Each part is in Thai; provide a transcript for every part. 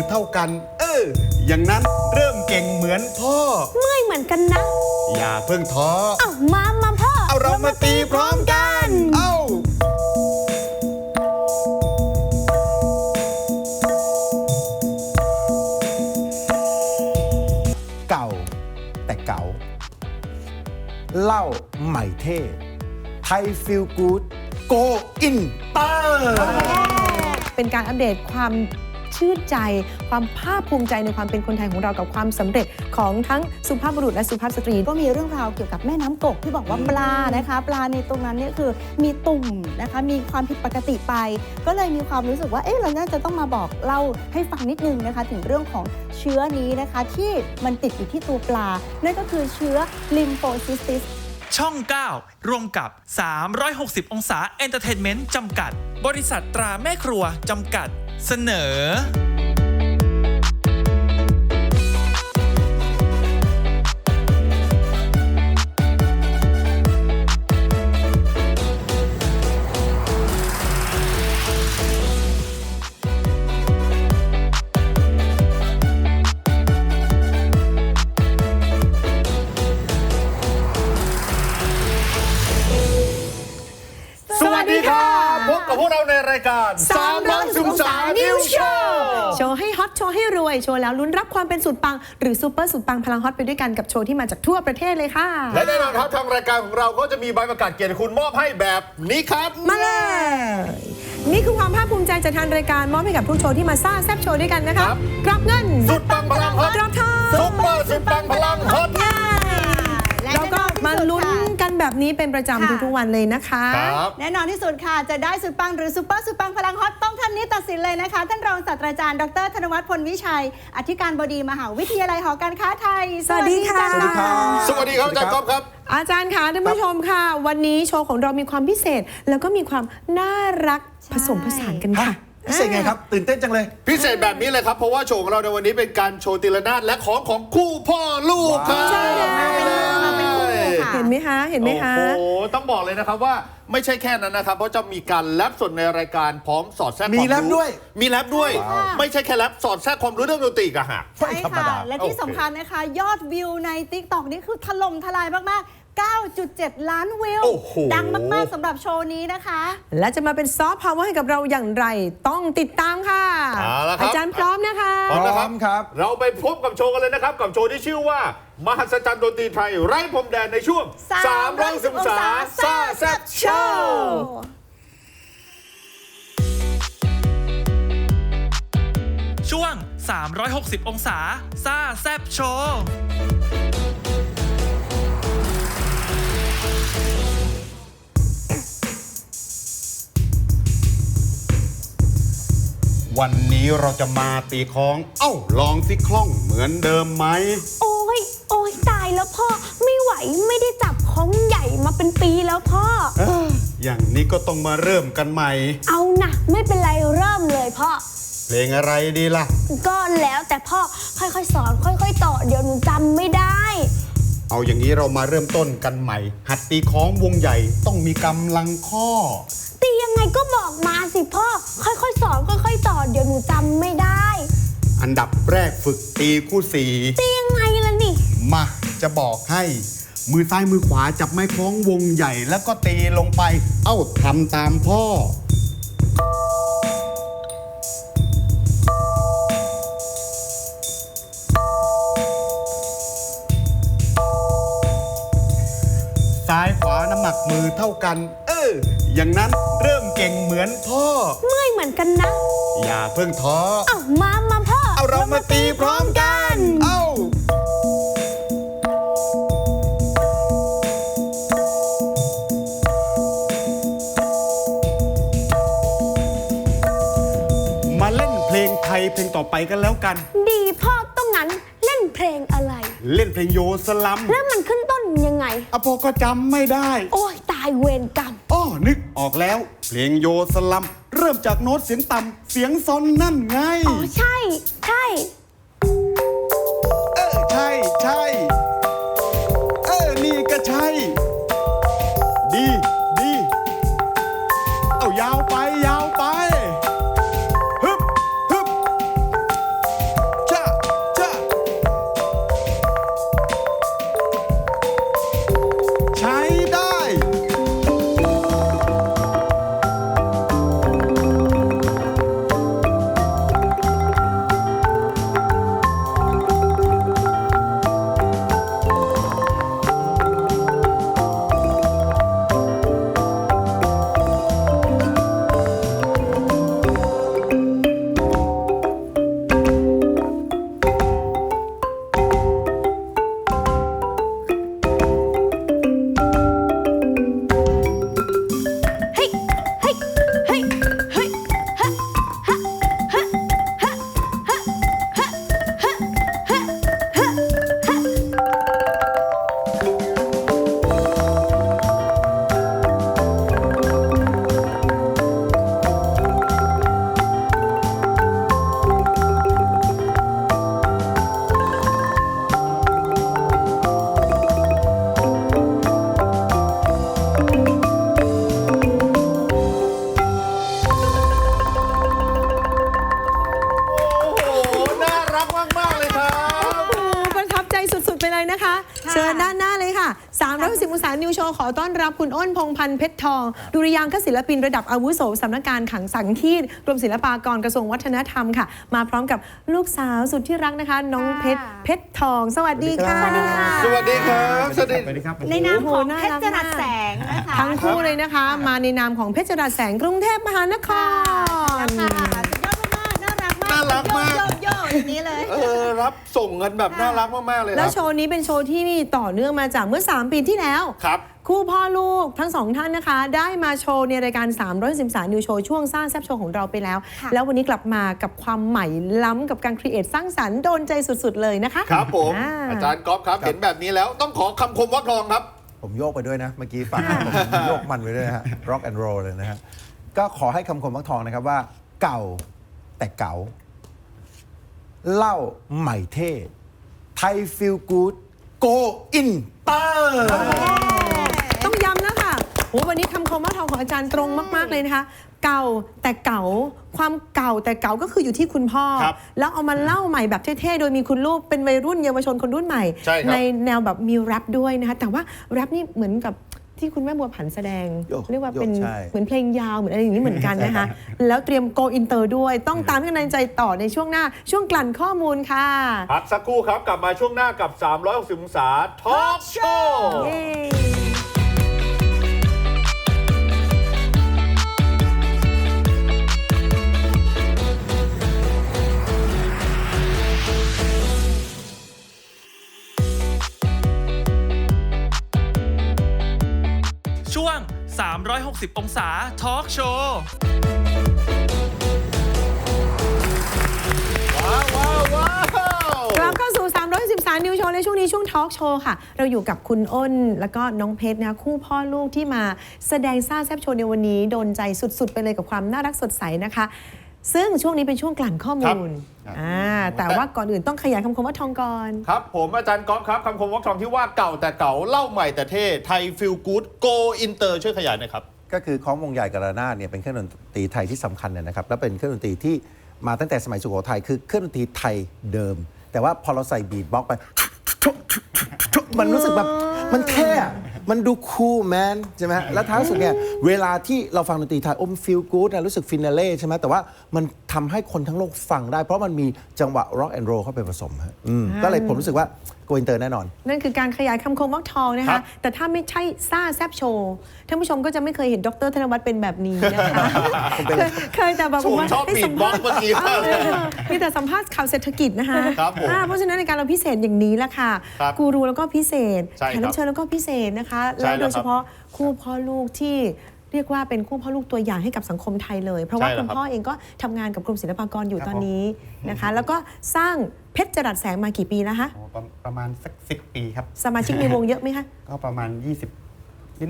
อเท่ากัน เออ อย่างนั้นเริ่มเก่งเหมือนพ่อ เมื่อยเหมือนกันนะ อย่าเพิ่งท้อ เอ้ามามาพ่อเอาเรามาตีพร้อมกัน เอ้าเก่า แต่เก่าเล่าใหม่เท่ ไทยฟิลกูดโกอินเตอร์ เป็นการอัปเดตความ ชื่นใจ ความภาคภูมิใจในความเป็นคนไทยของเรากับความสำเร็จของทั้งสุภาพบุรุษและสุภาพสตรี ก็มีเรื่องราวเกี่ยวกับแม่น้ำกกที่บอกว่าปลานะคะ ปลาในตรงนั้นเนี่ยคือมีตุ่มนะคะมีความผิดปกติไป ก็เลยมีความรู้สึกว่าเอ๊ะเราน่าจะต้องมาบอกเล่าให้ฟังนิดนึงนะคะ ถึงเรื่องของเชื้อนี้นะคะที่มันติดอยู่ที่ตัวปลา นั่นก็คือเชื้อลิมโฟซิสติสช่อง 9 ร่วมกับ 360 องศาเอนเตอร์เทนเมนต์จำกัด บริษัทตราแม่ครัว จำกัด เสนอ ว์ให้รวยโชว์แล้วลุ้นรับความเป็นสุดปัง หรือซูเปอร์สุดปังพลังฮอตไปด้วยกันกับโชว์ที่มาจากทั่วประเทศเลยค่ะ และแน่นอนครับทางรายการของเราก็จะมีใบประกาศเกียรติคุณมอบให้แบบนี้ครับ มาเลยนี่คือความภาคภูมิใจจากทางรายการมอบให้กับผู้โชว์ที่มาสร้างแซบโชว์ด้วยกันนะคะครับ กรับเงิน สุดปังพลังฮอตกรับทอง ซุปเปอร์สุดปังพลังฮอตและ เราก็มาลุ้นแอที่สุดค่ะกันแบบนี้เป็นประจำค่ะทุกๆวันเลยนะคะ ครับ แน่นอนที่สุดค่ะ จะได้สุดปังหรือซุปเปอร์สุดปังพลังฮอตต้องท่านนี้ตัดสินเลยนะคะ ท่านรองศาสตราจารย์ดรธนวัฒน์พลวิชัย อธิการบดีมหาวิทยาลัยหอการค้าไทยสวัสดีค่ะ สวัสดีค่ะสวัสดีครับอาจารย์ก๊อฟครับ อาจารย์คะท่านผู้ชมค่ะ วันนี้โชว์ของเรามีความพิเศษ แล้วก็มีความน่ารักผสมผสานกันค่ะพิเศษไงครับ ตื่นเต้นจังเลย พิเศษแบบนี้เลยครับ เพราะว่าโชว์ของเราในวันนี้เป็นการโชว์ตีละนาดและของของคู่พ่อลูกครับใช่แล้วมาเป็น คู่ค่ะ เห็นไหมคะเห็นไหมคะโอ้โหต้องบอกเลยนะครับว่าไม่ใช่แค่นั้นนะครับ เพราะจะมีการแลบสดในรายการพร้อมสอดแทรกมีความแรปรู้ด้วย มีแลบด้วยใช่ค่ะไม่ใช่แค่แลบสอดแทรกความรู้เรื่องดนตรีอีกอะฮะ ใช่ไม่ธรรมค่ะ ดา และที่โอเคสำคัญนะคะ ยอดวิวใน t ิ k t o k นี่คือถล่มทลายมาก ๆ 9.7 ล้านวิว โอ้โห ดังมาก ๆสำหรับโชว์นี้นะคะ และจะมาเป็นซอฟต์พาวเวอร์ให้กับเราอย่างไร ต้องติดตามค่ะเอาละครับ จารย์พร้อมนะคะ พร้อมนะครับพร้อมครับเราไปพบกับโชว์กันเลยนะครับ กับโชว์ที่ชื่อว่า มหัศจรรย์ดนตรีไทย ไร้พรมแดนในช่วง310องศาซ่าแซ่บโชว์ช่วง 360 องศา ซ่าแซบโชว์ วันนี้เราจะมาตีคล้อง เอ้า ลองสิคล่องเหมือนเดิมไหม โอ้ย โอ้ยตายแล้วพ่อ ไม่ไหวไม่ได้จับของใหญ่มาเป็นปีแล้วพ่อ เอ้ออย่างนี้ก็ต้องมาเริ่มกันใหม่ เอานะไม่เป็นไรเริ่มเลยพ่อ เพลงอะไรดีล่ะ ก็แล้วแต่พ่อค่อยๆ สอนค่อย ๆ ต่อเดี๋ยวหนูจำไม่ได้ เอาอย่างนี้เรามาเริ่มต้นกันใหม่ หัดตีคล้องวงใหญ่ต้องมีกำลังข้อ ตียังไงก็บอกมาสิพ่อ ค่อยๆ สอนค่อยๆต่อเดี๋ยวหนูจำไม่ได้ อันดับแรกฝึกตีคู่สีตียังไงล่ะนี่ มาจะบอกให้ มือซ้ายมือขวาจับไม้คล้องวงใหญ่ แล้วก็ตีลงไป เอ้าทำตามพ่อ ซ้ายขวาน้ำหนักมือเท่ากัน เออ อย่างนั้นเริ่มเก่งเหมือนพ่อ เมื่อยเหมือนกันนะ อย่าเพิ่งท้อ เอ้ามามาพ่อเอาเรามาตีพร้อมกัน เอ้ามาเล่นเพลงไทยเพลงต่อไปกันแล้วกัน ดีพ่อต้องงั้นเล่นเพลงอะไร เล่นเพลงโยสลัมแล้วมันขึ้นต้นยังไงอะพอก็จำไม่ได้ โอ้ยตายเวรกรรม อ้อนึกออกแล้ว เพลงโยสลัม เริ่มจากโน้ตเสียงต่ำเสียงซอนนั่นไง อ๋อ ใช่ ใช่ เออ ใช่ใช่ พงพันธ์เพชรทอง ดุริยางคศิลปินระดับอาวุโสสำนักงานขังสังคีตกรมศิลปากรกระทรวงวัฒนธรรมค่ะ มาพร้อมกับลูกสาวสุดที่รักนะคะ น้องเพชรเพชรทอง สวัสดีค่ะ สวัสดีค่ะสวัสดีครับสวัสดีสวัสดีครับในนามของโอ้โหน่าเพชรัรกจรัสมากแสงนะคะทั้งคู่เลยนะคะ มาในนามของเพชรราแสงกรุงเทพมหานคค่ะร รักมากน่ารักมาก โยกโยกอย่างนี้เลย เออรับส่งกันแบบน่ารักมากๆเลยคแล้รัวบ โชว์นี้เป็นโชว์ที่ต่อเนื่องมาจากเมื่อ 3 ปีที่แล้ว ครับ คู่พ่อลูกทั้งสองท่านนะคะ ได้มาโชว์ในรายการ 313 นิวโชว์ช่วงสร้างแซบโชว์ของเราไปแล้ว ค่ะ แล้ววันนี้กลับมากับความใหม่ล้ำกับการครีเอทสร้างสรรค์โดนใจสุดๆเลยนะคะครับผมอ่าอาจารย์ก๊อฟครับ เห็นแบบนี้แล้วต้องขอคำคมวักทองครับ ผมโยกไปด้วยนะ เมื่อกี้ฟังผมโยกมันไปด้วยนะฮะ rock and roll เลยนะฮะ ก็ขอให้คำคมวักทองนะครับว่า เก่าแต่เก๋า เล่าใหม่เท่ไทยฟิลกูดโกอินเตอร์ต้องย้ำนะคะโหวันนี้คำคมว่าทองของอาจารย์ตรงมาก ๆ เลยนะคะ เก่าแต่เก๋าความเก่าแต่เก๋าก็คืออยู่ที่คุณพ่อครับแล้วเอามาเล่าใหม่แบบเท่ๆ โดยมีคุณลูกเป็นวัยรุ่นเยาวชนคนรุ่นใหม่ใช่ครับแนวแบบมีแรปด้วยนะคะ แต่ว่าแรปนี่เหมือนกับ ที่คุณแม่บัวผันแสดง โยกเรียกว่าเป็นโยกใช่ เหมือนเพลงยาวเหมือนอะไรอย่างนี้เหมือนกันนะคะ แล้วเตรียมโกอินเตอร์ด้วย ต้องตามให้กำลังใจต่อในช่วงหน้า ช่วงกลั่นข้อมูลค่ะ พักสักครู่ครับ กลับมาช่วงหน้ากับ 360องศาทอล์กโชว์ เย้ 360 องศาทอล์กโชว์ว้าวว้าวว้าวกลับเข้าสู่ 313 นิวโชว์ในช่วงนี้ช่วงทอล์กโชว์ค่ะ เราอยู่กับคุณอ้น แล้วก็น้องเพชรนะคะคู่พ่อลูกที่มาแสดงซ่าแซบโชว์ในวันนี้ โดนใจสุดๆ ไปเลยกับความน่ารักสดใสนะคะ ซึ่งช่วงนี้เป็นช่วงกลั่นข้อมูลครับ อ่าแต่ว่าก่อนอื่นต้องขยายคำคมว่าทองก่อน ครับ ผมอาจารย์ก๊อฟครับคำคมวักทองที่ว่าเก่าแต่เก่าเล่าใหม่แต่เท่ไทยฟิลกู๊ดโกอินเตอร์ช่วยขยายหน่อยครับ ก็คือคล้องวงใหญ่กระนาดเนี่ยเป็นเครื่องดนตรีไทยที่สำคัญเนี่ยนะครับและเป็นเครื่องดนตรีที่มาตั้งแต่สมัยสุโขทัยคือเครื่องดนตรีไทยเดิม แต่ว่าพอเราใส่บีทบ็อกซ์ไป มันรู้สึกแบบมันเท่อะ มันดูคูลแมนใช่ไหมแล้วท้ายสุดเนี่ยเวลาที่เราฟังดนตรีไทยอมฟิลกู๊ดนะรู้สึกฟินาเล่ใช่ไหมแต่ว่ามันทำให้คนทั้งโลกฟังได้ เพราะมันมีจังหวะร็อกแอนด์โรเข้าไปผสมฮะอืมก็เลยผมรู้สึกว่าโกอินเตอร์แน่นอน นั่นคือการขยายคำคมวักทองนะครัคะ บ แต่ถ้าไม่ใช่ซ่าแซบโชว์ท่านผู้ชมก็จะไม่เคยเห็นดรธนวัฒน์เป็นแบบนี้นะคะเคยเคยแต่แบบผมว่าชอบให้บีสัทมบ็อภากษณ์ซ์ เมื่อกี้มากเลยเออมีแต่สัมภาษณ์ข่าวเศรษฐกิจนะคะครับผมอ่าเพราะฉะนั้นในการเราพิเศษอย่างนี้แหละค่ะ ครับกูรูแล้วก็พิเศษใช่แขครับกรับเชิญแล้วก็พิเศษนะคะ ใช่แล้วแล้วโดยเฉพาะคู่พ่อลูกที่เรียกว่าเป็นคู่พ่อลูกตัวอย่างให้กับสังคมไทยเลย เพราะว่าใช่แล้วคุณครับ พ่อเองก็ทำงานกับกรมศิลปากรอยู่ครับตอนนี้นะคะ แล้วก็สร้าง เพชรจรัสแสงมากี่ปีแล้วคะโอ้ประประมาณสักสิปีครับ สมาชิกในวงเยอะไหมคะ ก็ประมาณ 20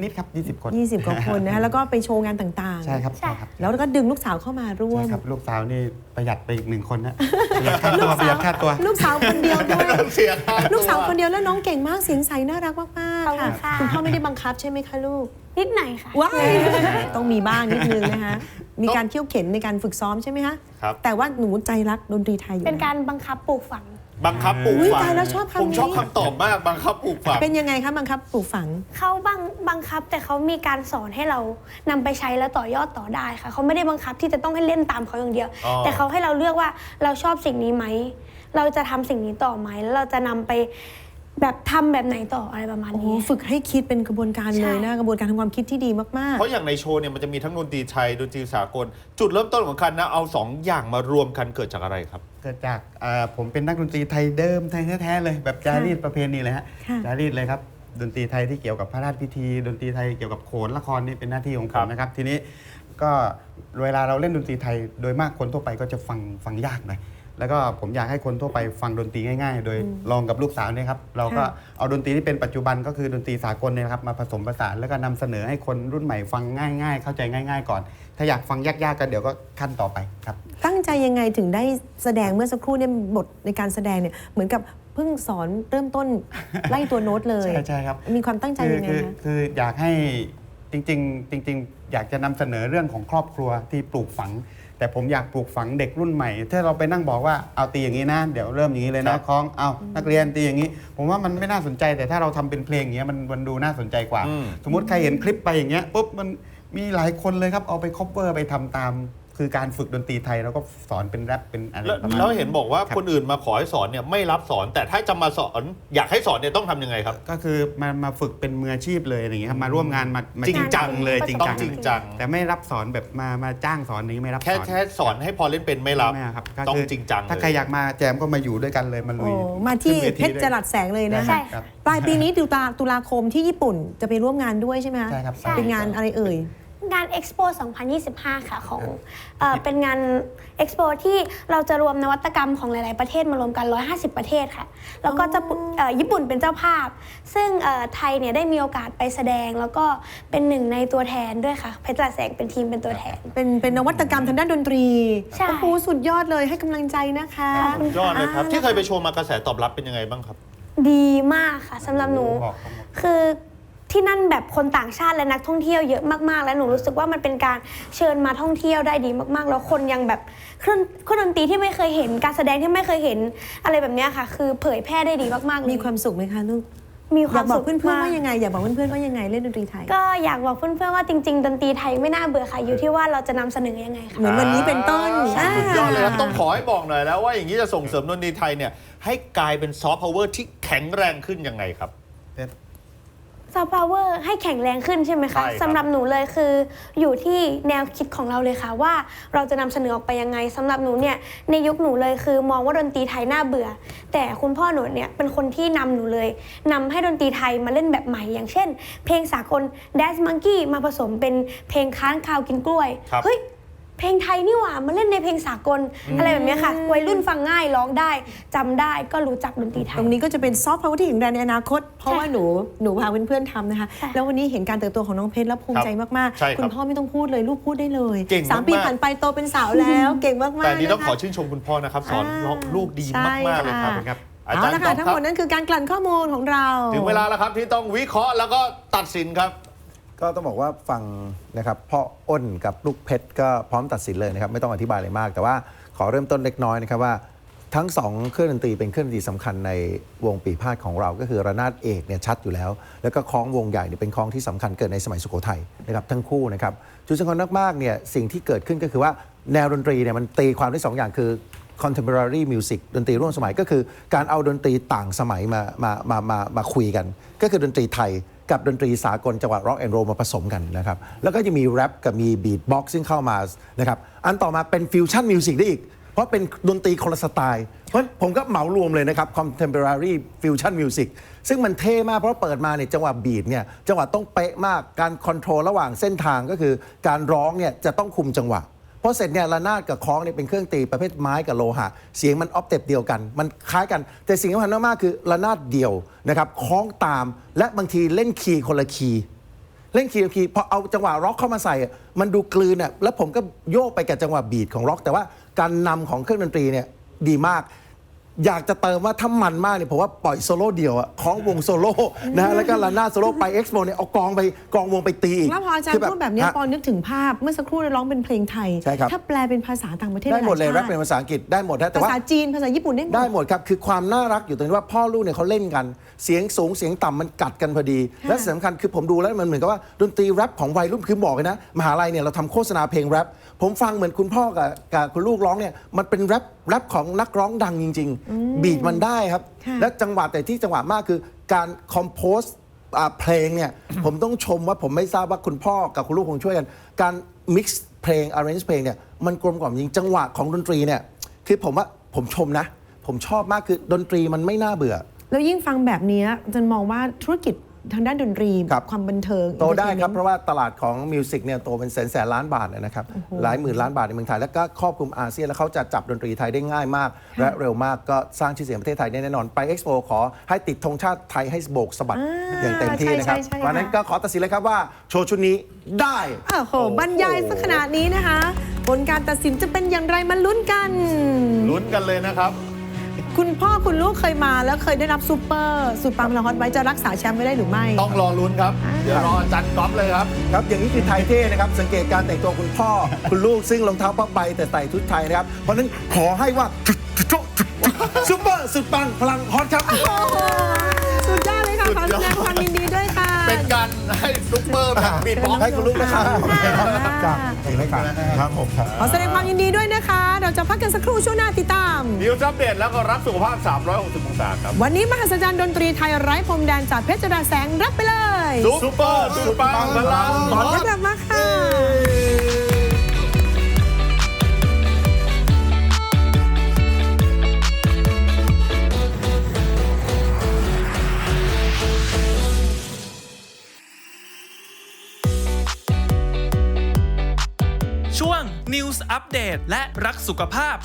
นิดๆครับ 20 คน20 กว่าคนนะคะแล้วก็ไปโชว์งานต่างๆ ใช่ครับใช่ครับแล้วก็ดึงลูกสาวเข้ามาร่วใช่ม ครับลูกสาวนี่ประหยัดไปอีกหนึ่งคนนะประหยัดค่าตัวประหยัดค่าตัว ลูกสาวคนเดียวด้วย เสียค่าตัวลูกสาวคนเดียวแล้วน้องเก่งมากเสียงใสน่ารักมากขอบๆคุค่ะณค่ะ คุณพ่อไม่ได้บังคับใช่ไหมคะลูก นิดหน่อยค่ะว้ายต้องมีบ้างนิดนึงนะคะมีการเขี่ยวเข็นในการฝึกซ้อมใช่ไหมคะครับ แต่ว่าหนูใจรักดนตรีไทยอยู่เป็นนะการบังคับปลูกฝัง บังคับปลูกอุ๊ยฝังตายแล้วชอบคำนี้ ผมชอบคำตอบมากบังคับปลูกฝังเป็นยังไงคะบังคับปลูกฝัง เขาบังบังคับแต่เขามีการสอนให้เรานำไปใช้แล้วต่อยอดต่อได้ค่ะ เขาไม่ได้บังคับที่จะต้องให้เล่นตามเขาอย่างเดียว อ๋อแต่เขาให้เราเลือกว่าเราชอบสิ่งนี้ไหม เราจะทำสิ่งนี้ต่อไหมแล้วเราจะนำไป แบบทำแบบไหนต่ออะไรประมาณโอ้โหนี้ ฝึกให้คิดเป็นกระบวนการเลยใช่นะกระบวนการทำความคิดที่ดีมากเพราะอย่างในโชว์เนี่ยมันจะมีทั้งดนตรีไทยดนตรีสากล จุดเริ่มต้นของคันนะเอาสองอย่างมารวมกันเกิดจากอะไรครับ เกิดจากเอ่อผมเป็นนักดนตรีไทยเดิมไทยแท้ๆเลยแบบจารีตประเพณีเลยฮะค่ะจารีตเลยครับดนตรีไทยที่เกี่ยวกับพระราชพิธี ดนตรีไทยเกี่ยวกับโขนละครนี่เป็นหน้าที่ของผครัมบนะครับทีนี้ก็เวลาเราเล่นดนตรีไทย โดยมากคนทั่วไปก็จะฟังฟังยากหน่อย แล้วก็ผมอยากให้คนทั่วไปฟังดนตรีง่ายๆ โดยลองกับลูกสาวเนี่ยครับเราก็ค่ะเอาดนตรีที่เป็นปัจจุบันก็คือดนตรีสากลเนี่ยนะครับมาผสมผสานแล้วก็นำเสนอให้คนรุ่นใหม่ฟังง่าย ๆ เข้าใจง่าย ๆ ก่อน ถ้าอยากฟังยากๆก็เดี๋ยวก็ขั้นต่อไปครับๆตั้งใจยังไงถึงได้แสดงเมื่อสักครู่เนี่ยบทในการแสดงเนี่ยเหมือนกับเพิ่งสอนเริ่มต้นไล่ตัวโน้ตเลยใช่ใช่ครับมีความตั้งใจคือยังไงคือคะคืออยากให้จริงๆจริง ๆ อยากจะนำเสนอเรื่องของครอบครัวที่ปลูกฝัง แต่ผมอยากปลูกฝังเด็กรุ่นใหม่ ถ้าเราไปนั่งบอกว่าเอาตีอย่างนี้นะ เดี๋ยวเริ่มอย่างนี้เลยครันะบคล้องเอานักเรียนตีอย่างนี้ ผมว่ามันไม่น่าสนใจ แต่ถ้าเราทำเป็นเพลงอย่างเงี้ยมันมันดูน่าสนใจกว่าอืมสมมติใครเห็นคลิปไปอย่างเงี้ยปุ๊บมันมีหลายคนเลยครับเอาไปคอปเวอร์ไปทำตาม คือการฝึกดนตรีไทยแล้วก็สอนเป็นแรปเป็นอะไรแล้วประมาณแล้วเห็นบอกว่าครับคนอื่นมาขอให้สอนเนี่ยไม่รับสอน แต่ถ้าจะมาสอนอยากให้สอนเนี่ยต้องทำยังไงครับ ก็คือมามาฝึกเป็นมืออาชีพเลยอย่างเงี้ยครับมาร่วมงานมามาจริงจังเลยจริงต้องจังจริงจังแต่ไม่รับสอนแบบมามาจ้างสอนนี้ไม่รับแค่สอนแค่สอนให้พอเล่นเป็นไม่รับไม่ครับก็ต้องคือจริงจังถ้าเลยใครอยากมาแจมก็มาอยู่ด้วยกันเลยมาลุโอ้ยมาที่ขึ้นวเพชรจรัสแสงเลยนะใช่คะครับปลายปีนี้ตุลาตุลาคมที่ญี่ปุ่นจะไปร่วมงานด้วยใช่ไหมคะใช่ครับเป็นงานอะไรเอ่ย งาน Expo 2025 ค่ะของเอ่อเป็นงาน Expo ที่เราจะรวมนวัตกรรมของหลาย ๆ ประเทศมารวมกัน 150 ประเทศค่ะ แล้วก็จะปุเอ่อญี่ปุ่นเป็นเจ้าภาพ ซึ่งเอ่อไทยเนี่ยได้มีโอกาสไปแสดง แล้วก็เป็นหนึ่งในตัวแทนด้วยค่ะเพชรจรัสแสงเป็นทีมเป็นตัวแทน เป็นเป็นนวัตกรรมทางด้านดนตรีใช่ โอ้โหสุดยอดเลยให้กำลังใจนะคะยอดเลยครับ ที่เคยไปโชว์มากระแสตอบรับเป็นยังไงบ้างครับ ดีมากค่ะสำหรับหนูบอกเขาหมดคือ ที่นั่นแบบคนต่างชาติและนักท่องเที่ยวเยอะมากๆ และหนูรู้สึกว่ามันเป็นการเชิญมาท่องเที่ยวได้ดีมากๆ แล้วคนยังแบบเครื่องเครื่องดนตรีที่ไม่เคยเห็นการแสดงที่ไม่เคยเห็นอะไรแบบเนี้ยค่ะ คือเผยแพร่ได้ดีมากๆเลยมีความสุขไหมคะลูกมีคอวายามกบอสุกขเพื่อนๆมว่ายังไงอยากบอกเพื่อนๆว่ายังไงเล่นดนตรีไทย ก็อยากบอกเพื่อนๆว่าจริงๆดนตรีไทยไม่น่าเบื่อค่ะอยู่ที่ว่าเราจะนำเสนอยังไงค่ะเหมือนวันนี้เป็นต้นอ่าสุดยอดเลยครับาต้องขอให้บอกหน่อยแล้วว่าอย่างนี้จะส่งเสริมดนตรีไทยเนี่ยให้กลายเป็นซอฟต์พาวเวอร์ที่แข็งแรงขึ้นยังไงครับ ซอฟต์พาวเวอร์ให้แข็งแรงขึ้นใช่ไหมใช่คะครับ สำหรับหนูเลยคือ อยู่ที่แนวคิดของเราเลยค่ะว่าเราจะนำเสนอออกไปยังไงสำหรับหนูเนี่ยในยุคหนูเลยคือ มองว่าดนตรีไทยน่าเบื่อ แต่คุณพ่อหนูเนี่ยเป็นคนที่นำหนูเลยนำให้ดนตรีไทยมาเล่นแบบใหม่ อย่างเช่น เพลงสากล Dance Monkey มาผสมเป็นเพลงค้างคาวกินกล้วยครับ เฮ้ย เพลงไทยนี่หว่ามาเล่นในเพลงสากลอะไรแบบเนี้ยค่ะวัยรุ่นฟังง่ายร้องได้จำได้ก็รู้จักดนตรีไทตย รงนี้ก็จะเป็นซอฟต์พาวเวอร์ที่แข็งแรงในอนาคต เพราะใช่ว่าหนูหนูพาเพื่อนๆทำนะคะ ค่ะ แล้ววันนี้เห็นการเติบโตของน้องเพชรแล้วภูมิใจมากใช่ครับๆคุณพ่อไม่ต้องพูดเลยลูกพูดได้เลยเก่งสามปีมากๆผ่านไปโตเป็นสาวแล้ว เก่งมากๆแต่อันนี้ต้องะขคะอชื่นชมคุณพ่อนะครับ สอนอ่าลูกดีใช่มากๆเลยครับค่ะครับอาเอาจารย์ละต๊ค่ะอบทั้งคหรัมบดนั้นคือการกลั่นข้อมูลของเรา ถึงเวลาแล้วครับที่ต้องวิเคราะห์แล้วก็ตัดสินครับ ก็ต้องบอกว่าฟังนะครับพ่ออ้นกับลูกเพชรก็พร้อมตัดสินเลยนะครับ ไม่ต้องอธิบายอะไรมาก แต่ว่าขอเริ่มต้นเล็กน้อยนะครับว่าทั้งสองเครื่องดนตรีเป็นเครื่องดนตรีสำคัญในวงปีพาดของเรา ก็คือระนาดเอกเนี่ยชัดอยู่แล้ว แล้วก็คล้องวงใหญ่เนี่ยเป็นคล้องที่สำคัญเกิดในสมัยสุโขทัยนะครับทั้งคู่นะครับจุดสำคัญมากๆเนี่ยสิ่งที่เกิดขึ้นก็คือว่าแนวดนตรีเนี่ยมันตีความได้สองอย่างคือ contemporary music ดนตรีร่วมสมัยก็คือ การเอาดนตรีต่างสมัยมามามามามาคุยกัน ก็คือดนตรีไทย กับดนตรีสากลจังหวะ rock and roll มาผสมกันนะครับ แล้วก็จะมีแรปกับมีบีทบ็อกซ์ซึ่งเข้ามานะครับ อันต่อมาเป็นฟิวชั่นมิวสิกได้อีก เพราะเป็นดนตรีคนละสไตล์ เพราะผมก็เหมารวมเลยนะครับ contemporary fusion music ซึ่งมันเท่มากเพราะเปิดมาเนี่ยจังหวะบีทเนี่ยจังหวะต้องเป๊ะมากการคอนโทรลระหว่างเส้นทางก็คือ การร้องเนี่ยจะต้องคุมจังหวะ เพราะเสร็จเนี่ยระนาดกับคล้องเนี่ยเป็นเครื่องตีประเภทไม้กับโลหะ เสียงมันออฟเต็ปเดียวกัน มันคล้ายกัน แต่สิ่งสำคัญมากๆคือระนาดเดียวนะครับคล้องตามและบางทีเล่นคีย์คนละคีย์เล่นคีย์คีย์พอเอาจังหวะร็อกเข้ามาใส่ มันดูกลืนน่ะแล้วผมก็โยกไปกับจังหวะบีดของร็อก แต่ว่าการนำของเครื่องดนตรีเนี่ยดีมาก อยากจะเติมว่าถ้ามันมากเนี่ยผมว่าปล่อยโซโล่เดียวอะคล้องวงโซโล่นะฮะแล้วก็ระนาดโซโล่ไปเอ็กซ์โปเนี่ยเอากองไปกองวงไปตีอีกแล้วพออาจารคืย์พูดแบบเนี้ยฮะปอนึกถึงภาพเมื่อสักครู่เราร้องเป็นเพลงไทยใช่ครับถ้าแปลเป็นภาษาต่างประเทศได้หมดเลยาแรชาปติเป็นภาษาอังกฤษได้หมดนะแต่ภาว่าษาจีนภาษาญี่ปุ่นได้หมดได้หมดครับคือความน่ารักอยู่ตรงที่ว่าพ่อลูกเนี่ยเขาเล่นกัน เสียงสูงเสียงต่ำมันกัดกันพอดี และสำคัญคือผมดูแล้วมันเหมือนกับว่าดนตรีแรปของวัยรุ่นคือบอกเลยนะมหาลัยเนี่ยเราทำโฆษณาเพลงแรปผมฟังเหมือนคุณพ่อกับกับคุณลูกร้องเนี่ยมันเป็นแรป แรปของนักร้องดังจริง ๆ บีทมันได้ครับค่ะและจังหวะแต่ที่จังหวะมากคือการคอมโพสเพลงเนี่ยผมต้องชมว่าผมไม่ทราบว่าคุณพ่อกับคุณลูกคงช่วยกัน การมิกซ์เพลง arrange เพลงเนี่ยมันกลมกล่อมจริงจังหวะของดนตรีเนี่ยคือผมว่าผมชมนะ ผมชอบมากคือดนตรีมันไม่น่าเบื่อ แล้วยิ่งฟังแบบเนี้ยจันมองว่าธุรกิจ ทางด้านดนตรีครับ ความบันเทิง โตได้ครับ entertainment เพราะว่าตลาดของมิวสิกเนี่ยโตเป็นแสนแสนล้านบาทเลยนะครับ หลายหมื่นล้านบาทในเมืองไทย แล้วก็ครอบคลุมอาเซียน แล้วเขาจะจับดนตรีไทยได้ง่ายมาก และเร็วมากก็สร้างชื่อเสียงประเทศไทยได้แน่นอน ไปเอ็กซ์โปขอให้ติดธงชาติไทยให้โบกสะบัดอ่าอย่างเต็มที่นะครับใช่ใช่ใช่ วันนั้นค่ะก็ขอตัดสินเลยครับว่าโชว์ชุดนี้ได้โอ้โหบรรยายสักขนาดนี้นะคะ ผลการตัดสินจะเป็นอย่างไรมาลุ้นกัน ลุ้นกันเลยนะครับ คุณคุณพ่อคุณลูกเคยมาแล้วเคยได้รับซูเปอร์สุดปังพลังฮอตไว้จะรักษาแชมป์ไว้ได้หรือไม่ ต้องรอลุ้นครับ เดี๋ยวรอจัดก๊อฟเลยครับ ครับอย่างนี้คือไทยเท่นะครับ สังเกตการแต่งตัวคุณพ่อ คุณลูกซึ่งรองเท้าผ้าใบแต่ใส่ชุดไทยนะครับ เพราะฉะนั้นขอให้ว่าซุปเปอร์สุดปังพลังฮอตครับ สุดยอดเลยค่ะสุดขอยอดแสดงความยินดีด้วยค่ะ เป็นการให้ซุปเปอร์แบบบีทบ็อกซ์ให้คุณลูกนะครับค่ะเห็นไหมครับครับผมครับขอแสดงความยินดีด้วยนะคะ เราจะพักกันสักครู่ช่วงหน้าติดตามนิวส์อัปเดตแล้วก็รับสุขภาพ 360 องศาครับ วันนี้มหัศจรรย์ดนตรีไทยไร้พรมแดนจากเพชรดาแสงรับไปเลยซุปเปอร์สุดปังพลังฮอแล้วตกลับมาค่ะ News Update และรักสุขภาพ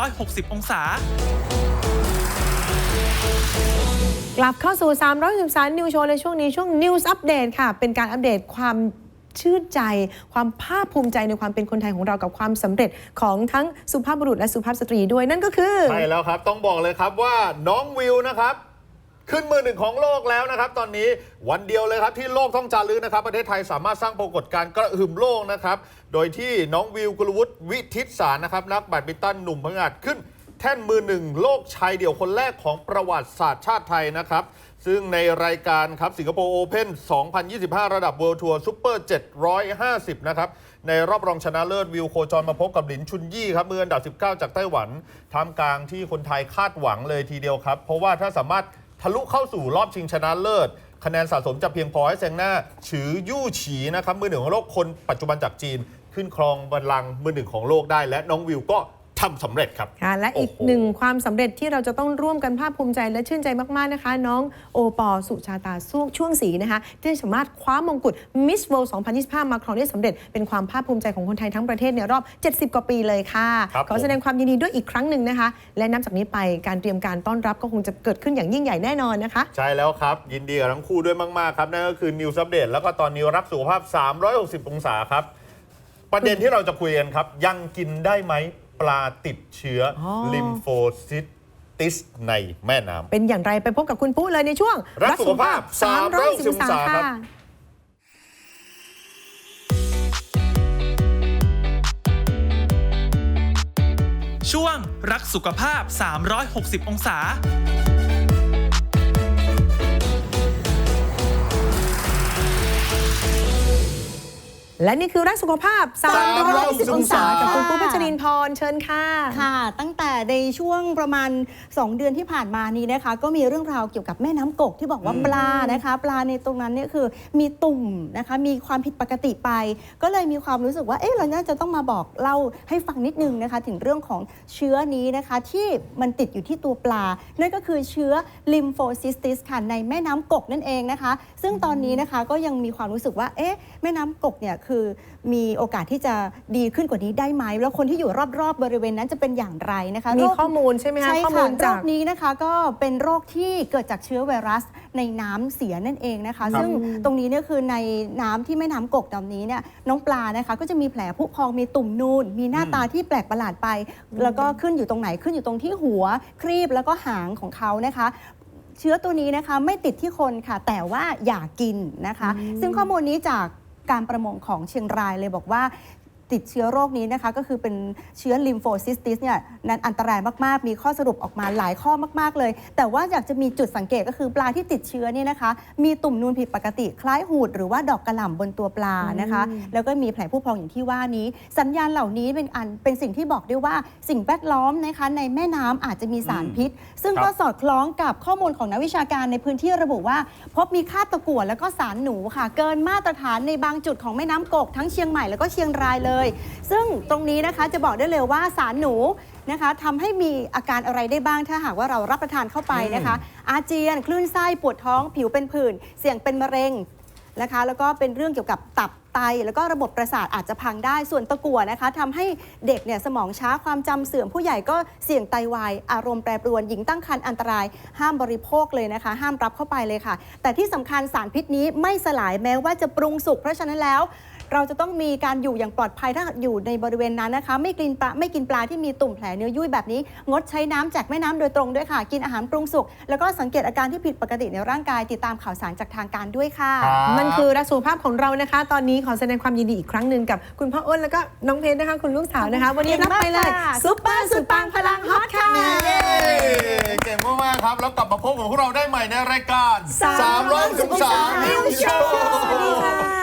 360 องศา กลับเข้าสู่ 313 นิวโชว์ในช่วงนี้ช่วง News Update ค่ะ เป็นการอัปเดตความชื่นใจความภาคภูมิใจในความเป็นคนไทยของเรากับความสำเร็จของทั้งสุภาพบุรุษและสุภาพสตรีด้วยนั่นก็คือ ใช่แล้วครับ ต้องบอกเลยครับว่าน้องวิวนะครับ ขึ้นมือหนึ่งของโลกแล้วนะครับ ตอนนี้วันเดียวเลยครับที่โลกต้องจารึกนะครับ ประเทศไทยสามารถสร้างปรากฏการณ์กระหึ่มโลกนะครับ โดยที่น้องวิวกุลวุฒิวิทิตสารนะครับ นักแบดมินตันหนุ่มพังอาจขึ้น แท่นมือหนึ่งโลกชายเดี่ยวคนแรกของประวัติศาสตร์ชาติไทยนะครับ ซึ่งในรายการครับสิงคโปร์โอเพน2025 ระดับเวิลด์ทัวร์ซูเปอร์750 นะครับในรอบรองชนะเลิศวิวโคจรมาพบกับหลินชุนยี่ครับมืออันดับ 19 จากไต้หวันท่ามกลางที่คนไทยคาดหวังเลยทีเดียวครับ เพราะว่าถ้าสามารถ ทะลุเข้าสู่รอบชิงชนะเลิศ คะแนนสะสมจะเพียงพอให้แซงหน้าฉือยู่ฉีนะครับมือหนึ่งของโลกคนปัจจุบันจากจีน ขึ้นครองบัลลังก์มือหนึ่งของโลกได้ และน้องวิวก็ ทำสำเร็จครับค่ะและอีกโอ้โหหนึ่งความสำเร็จที่เราจะต้องร่วมกันภาคภูมิใจและชื่นใจมาก ๆ นะคะ น้องโอปอสุชาตาช่วงช่วงสีนะคะ ที่สามารถคว้ามงกุฎ Miss World 2025 มาครองได้สำเร็จเป็นความภาคภูมิใจของคนไทยทั้งประเทศในรอบ 70 กว่าปีเลยค่ะครับขอแสดงความยินดีด้วยอีกครั้งหนึ่งนะคะ และนับจากนี้ไปการเตรียมการต้อนรับก็คงจะเกิดขึ้นอย่างยิ่งใหญ่แน่นอนนะคะ ใช่แล้วครับ ยินดีกับทั้งคู่ด้วยมาก ๆ ครับนั่นก็คือนิวส์อัปเดตแล้วก็ตอนนี้รักสุขภาพ 360 องศาครับประเด็นที่เราจะคุยกันครับ ยังกินได้ไหม ปลาติดเชื้อออ ลิมโฟซิติสในแม่น้ำ เป็นอย่างไรไปพบกับคุณปุ๊เลยในช่วงรักสุขภาพ360องศาครับช่วงรักสุขภาพ 360 องศา และนี่คือรักสุขภาพ360องศากับคุณปุ๊พัชรินทร์เชิญค่ะค่ะ ตั้งแต่ในช่วงประมาณ 2 เดือนที่ผ่านมานี้นะคะ ก็มีเรื่องราวเกี่ยวกับแม่น้ำกกที่บอกว่าปลานะคะ ปลาในตรงนั้นเนี่ยคือมีตุ่มนะคะมีความผิดปกติไป ก็เลยมีความรู้สึกว่าเอ๊ะเราน่าจะต้องมาบอกเล่าให้ฟังนิดนึงนะคะ ถึงเรื่องของเชื้อนี้นะคะที่มันติดอยู่ที่ตัวปลา นั่นก็คือเชื้อลิมโฟซิสติสค่ะในแม่น้ำกกนั่นเองนะคะ ซึ่งตอนนี้นะคะก็ยังมีความรู้สึกว่าเอ๊ะแม่น้ำกกเนี่ยคือมีโอกาสที่จะดีขึ้นกว่านี้ได้ไหม แล้วคนที่อยู่รอบๆ บริเวณนั้นจะเป็นอย่างไรนะคะมีโรคข้อมูลใช่ไหมคะใช่ข้อมูค่ะลโรจาก คนี้นะคะก็เป็นโรคที่เกิดจากเชื้อไวรัสในน้ำเสียนั่นเองนะคะ ซึ่งตรงนี้เนี่ยคือในน้ำที่แม่น้ำกกดำนี้เนี่ยน้องปลานะคะ ก็จะมีแผลผุพองมีตุ่มนูน มีหน้าตาที่แปลกประหลาดไป แล้วก็ขึ้นอยู่ตรงไหนขึ้นอยู่ตรงที่หัวครีบแล้วก็หางของเขานะคะ เชื้อตัวนี้นะคะไม่ติดที่คนค่ะ แต่ว่าอย่ากินนะคะ ซึ่งข้อมูลนี้จาก การประมงของเชียงรายเลยบอกว่า ติดเชื้อโรคนี้นะคะ ก็คือเป็นเชื้อลิมโฟซิสติสเนี่ยนั้นอันตรายมาก ๆ มีข้อสรุปออกมาหลายข้อมาก ๆ เลย แต่ว่าอยากจะมีจุดสังเกตก็คือปลาที่ติดเชื้อเนี่ยนะคะ มีตุ่มนูนผิดปกติคล้ายหูด หรือว่าดอกกระหล่ำบนตัวปลานะคะ แล้วก็มีแผลผู้พองอย่างที่ว่านี้ สัญญาณเหล่านี้เป็นอันเป็นสิ่งที่บอกได้ว่าสิ่งแวดล้อมนะคะในแม่น้ำอาจจะมีสารพิษ ซึ่งครับก็สอดคล้องกับข้อมูลของนักวิชาการในพื้นที่ระบุว่า พบมีค่าตะกั่วแล้วก็สารหนูค่ะ เกินมาตรฐานในบางจุดของแม่น้ำกกทั้งเชียงใหม่แล้วก็เชียงรายเลยซึ่งตรงนี้นะคะจะบอกได้เลยว่าสารหนูนะคะทำให้มีอาการอะไรได้บ้างถ้าหากว่าเรารับประทานเข้าไปนะคะ อาเจียนคลื่นไส้ปวดท้องผิวเป็นผื่น เสี่ยงเป็นมะเร็งนะคะแล้วก็เป็นเรื่องเกี่ยวกับตับไต แล้วก็ระบบประสาทอาจจะพังได้ส่วนตะกั่วนะคะทำให้เด็กเนี่ยสมองช้าความจำเสื่อมผู้ใหญ่ก็เสี่ยงไตวายอารมณ์แปรปรวนหญิงตั้งครรภ์อันตราย ห้ามบริโภคเลยนะคะ ห้ามรับเข้าไปเลยค่ะ แต่ที่สำคัญสารพิษนี้ไม่สลายแม้ว่าจะปรุงสุกเพราะฉะนั้นแล้ว เราจะต้องมีการอยู่อย่างปลอดภัยถ้าอยู่ในบริเวณนั้นนะคะ ไม่กินปลาไม่กินปลาที่มีตุ่มแผลเนื้อยุ่ยแบบนี้ งดใช้น้ำจากแม่น้ำโดยตรงด้วยค่ะ กินอาหารปรุงสุก แล้วก็สังเกตอาการที่ผิดปกติในร่างกาย ติดตามข่าวสารจากทางการด้วยค่ะครับมันคือรักสุขภาพของเรานะคะ ตอนนี้ขอแสดงความยินดีอีกครั้งหนึ่งกับคุณพ่ออ้นแล้วก็น้องเพชรนะคะ คุณลูกสาวนะคะ วันนี้รับไปเลยเก่งมากค่ะซุปเปอร์สุดปังพลังฮอตค่ะเก่งมากๆครับแล้วกลับมาพบกับพวกเราได้ใหม่ในรายการ363 363 New Show สวัสดีค่ะ